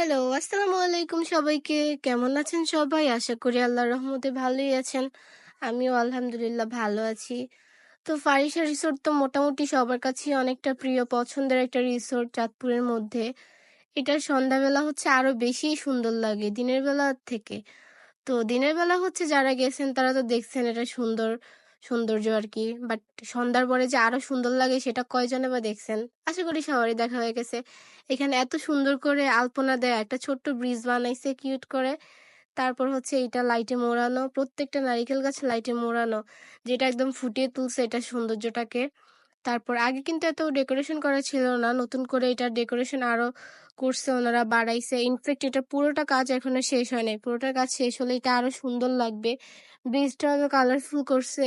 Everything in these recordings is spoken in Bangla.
হ্যালো, আসসালামু আলাইকুম সবাইকে। কেমন আছেন সবাই? আশা করি আল্লাহর রহমতে ভালোই আছেন। আমিও আলহামদুলিল্লাহ ভালো আছি। তো ফারিসা রিসোর্ট তো মোটামুটি সবার কাছেই অনেকটা প্রিয় পছন্দের একটা রিসোর্ট চাঁদপুরের মধ্যে। এটা সন্ধ্যাবেলা হচ্ছে আরও বেশিই সুন্দর লাগে দিনের বেলা থেকে। তো দিনের বেলা হচ্ছে যারা গেছেন তারা তো দেখছেন এটা সুন্দর সৌন্দর্য আর কি বাট সন্ধ্যার পরে যে আরও সুন্দর লাগে সেটা কয়জনে বা দেখছেন? আশা করি সবারই দেখা হয়ে গেছে। এখানে এত সুন্দর করে আলপনা দেয়, একটা ছোট্ট ব্রিজ বানাইছে কিউট করে। তারপর হচ্ছে এটা লাইটে মোড়ানো, প্রত্যেকটা নারিকেল গাছ লাইটে মোড়ানো, যেটা একদম ফুটিয়ে তুলছে এটা সৌন্দর্যটাকে। তারপর আগে কিন্তু এত ডেকোরেশন করা ছিল না। নতুন করে এটা ডেকোরেশন আরও করছে, ওনারা বাড়াইছে। ইনফ্যাক্ট এটা পুরোটা কাজ এখনও শেষ হয় নাই। পুরোটা কাজ শেষ হলে এটা আরও সুন্দর লাগবে। ব্রিজটা অত কালারফুল করছে,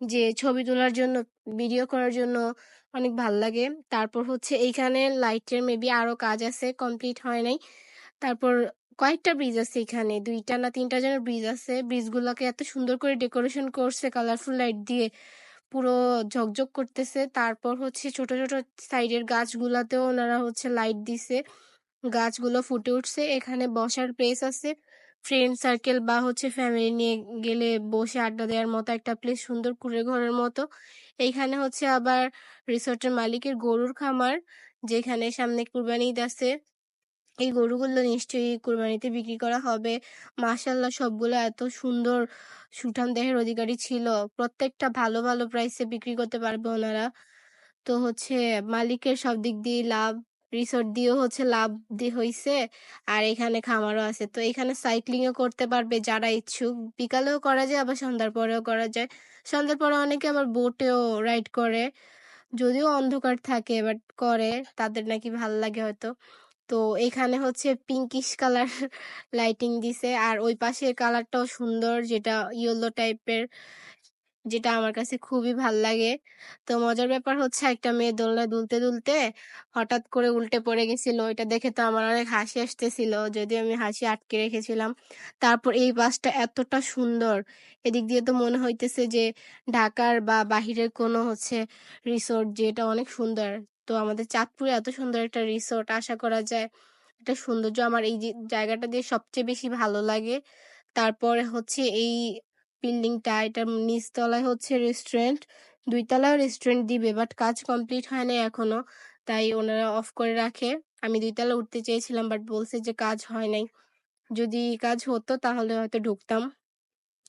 যে ছবি তোলার জন্য ভিডিও করার জন্য অনেক ভালো লাগে। তারপর হচ্ছে এইখানে লাইটের মেবি আরও কাজ আছে কমপ্লিট হয় নাই। তারপর কয়েকটা ব্রিজ আছে এখানে, দুইটা না তিনটা যেন ব্রিজ আছে। ব্রিজগুলোকে এত সুন্দর করে ডেকোরেশন করছে কালারফুল লাইট দিয়ে। পুরো ঝকঝক করতেছে। তারপর হচ্ছে ছোট ছোট সাইডের গাছগুলাতেও ওনারা হচ্ছে লাইট দিছে। গাছগুলো ফুটে উঠছে। এখানে বসার প্লেস আছে। ফ্রেন্ড সার্কেল বা হচ্ছে ফ্যামিলি নিয়ে গেলে বসে আড্ডা দেওয়ার মতো একটা প্লেস সুন্দর কুড়ে ঘরের মতো। এইখানে হচ্ছে আবার রিসোর্টের মালিকের গরুর খামার, যেখানে সামনে কুরবানি ঈদ আছে। এই গরুগুলো নিশ্চয়ই কুরবানিতে বিক্রি করা হবে। মাশাল্লাহ সবগুলো এত সুন্দর, সুঠাম দেহের অধিকারী ছিল। প্রত্যেকটা ভালো ভালো প্রাইসে বিক্রি করতে পারবে ওনারা। তো হচ্ছে মালিকের সব দিক দিয়ে লাভ রিসোর্ট দিয়েও হচ্ছে লাভ দিয়ে হইছে, আর এখানে খামারও আছে। তো এখানে সাইক্লিংও করতে পারবে যারা ইচ্ছুক। বিকালেও করা যায়, আবার সন্ধ্যার পরেও করা যায়। সন্ধ্যার পরে অনেকে আবার বোটেও রাইড করে। যদিও অন্ধকার থাকে বাট করে। তাদের নাকি ভালো লাগে হয়তো। তো এখানে হচ্ছে পিঙ্কিশ কালার লাইটিং দিছে। আর ওই পাশের কালারটাও সুন্দর, যেটা ইয়েলো টাইপের যেটা আমার কাছে খুবই ভালো লাগে। তো মজার ব্যাপার হচ্ছে একটা মেয়ে দোলনায় দুলতে দুলতে হঠাৎ করে উল্টে পড়ে গেছিল। এটা দেখে তো আমার অনেক হাসি আসতেছিল যদি আমি হাসি আটকে রেখেছিলাম। তারপর এই বাসটা এতটা সুন্দর, এদিক দিয়ে তো মনে হইতেছে যে ঢাকার বা বাহিরের কোনো হচ্ছে রিসোর্ট যেটা অনেক সুন্দর। তো আমাদের চাঁদপুরে এত সুন্দর একটা রিসোর্ট আশা করা যায়। এটা সৌন্দর্য আমার এই জায়গাটা দিয়ে সবচেয়ে বেশি ভালো লাগে। তারপরে হচ্ছে এই বিল্ডিংটা, এটার নিচতলায় হচ্ছে রেস্টুরেন্ট দুই তলায় রেস্টুরেন্ট দিবে বাট কাজ কমপ্লিট হয় নাই এখনও, তাই ওনারা অফ করে রাখে। আমি দুই তলা উঠতে চেয়েছিলাম বাট বলছে যে কাজ হয় নাই। যদি কাজ হতো তাহলে হয়তো ঢুকতাম।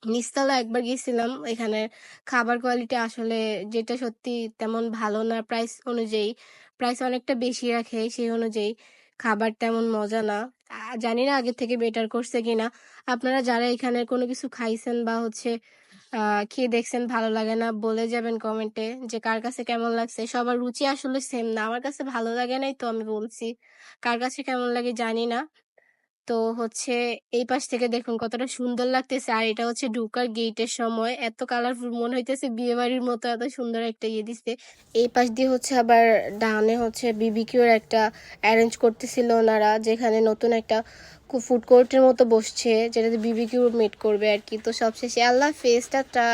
নিচতলা একবার গেছিলাম। এখানে খাবার কোয়ালিটি আসলে যেটা সত্যি তেমন ভালো না। প্রাইস অনুযায়ী প্রাইস অনেকটা বেশি রাখে সেই অনুযায়ী খাবার তেমন মজা না। জানি না আগে থেকে বেটার করছে কিনা। আপনারা যারা এখানে কোনো কিছু খাইছেন বা হচ্ছে খেয়ে দেখছেন ভালো লাগে না, বলে যাবেন কমেন্টে যে কার কাছে কেমন লাগছে। সবার রুচি আসলে সেম না। আমার কাছে ভালো লাগে নাই তো আমি বলছি, কার কাছে কেমন লাগে জানি না। তো হচ্ছে এই পাশ থেকে দেখুন কতটা সুন্দর লাগতেছে। আর এটা হচ্ছে ঢুকার গেটের সময়। এত কালারফুল মনে হইতেছে বিয়ে বাড়ির মতো এত সুন্দর একটা ইয়ে দিচ্ছে এই পাশ দিয়ে হচ্ছে আবার ডানে হচ্ছে বিবিকিউর একটা অ্যারেঞ্জ করতেছিল ওনারা, যেখানে নতুন একটা ফুড কোর্টের মতো বসছে, যেটাতে বিবিকিউ মেট করবে আর কি তো সবশেষে আল্লাহ টাটা।